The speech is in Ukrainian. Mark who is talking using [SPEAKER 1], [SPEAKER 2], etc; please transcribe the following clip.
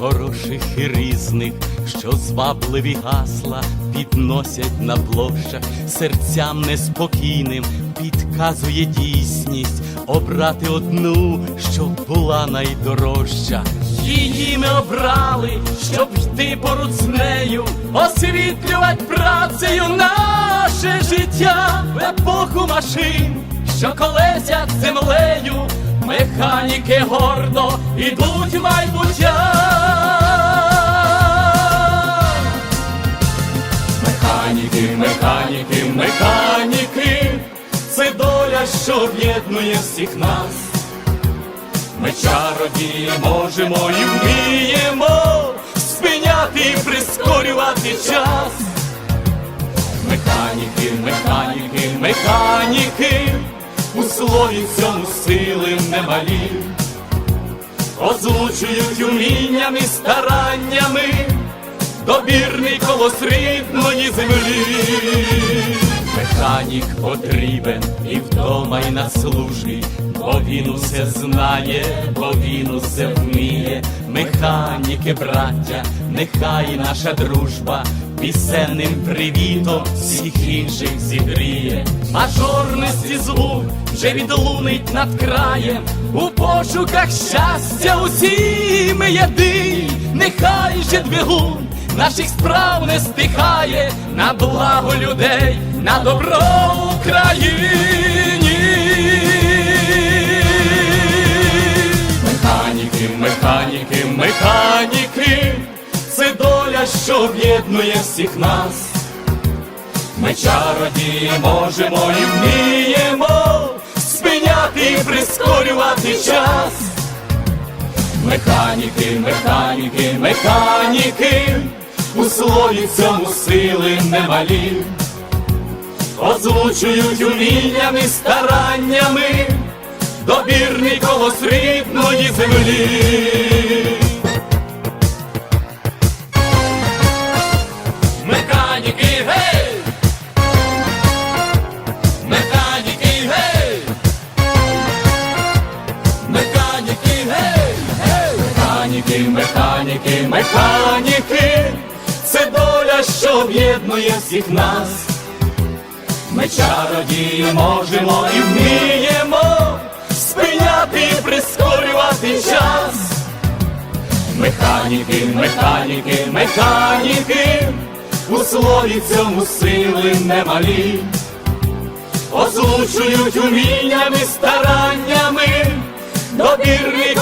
[SPEAKER 1] інших і різних, що звабливі гасла підносять на площах, серцям неспокійним підказує дійсність обрати одну, щоб була найдорожча. Її ми обрали, щоб йти поруч з нею, освітлювати працею наше життя в епоху машин, що колесять землею, механіки гордо ідуть майбуття. Механіки, механіки, це доля, що об'єднує всіх нас. Ми чародії можемо і вміємо спиняти і прискорювати час. Механіки, механіки, механіки, у слові цьому сили немалі, озвучують уміннями, стараннями добірний колос рідної землі. Механік потрібен і вдома, і на службі, бо він усе знає, бо він усе вміє. Механіки, браття, нехай наша дружба пісенним привітом всіх інших зігріє. Мажорності звук вже відлунить над краєм, у пошуках щастя усі ми єдині, нехай же двигун наших справ не стихає на благо людей, на добро Україні. Механіки, механіки, механіки, це доля, що об'єднує всіх нас. Ми чародії можемо і вміємо спиняти і прискорювати час. Механіки, механіки, механіки, у слові цьому сили немалі, озвучують уміннями, стараннями, добірний колос рідної землі. Механіки, гей! Механіки, гей! Механіки, гей! Механіки, механіки, механіки, що об'єднує всіх нас. Ми чародії можемо і вміємо спиняти і прискорювати час. Механіки, механіки, механіки, у слові цьому сили немалі, озвучують уміннями, стараннями, добірний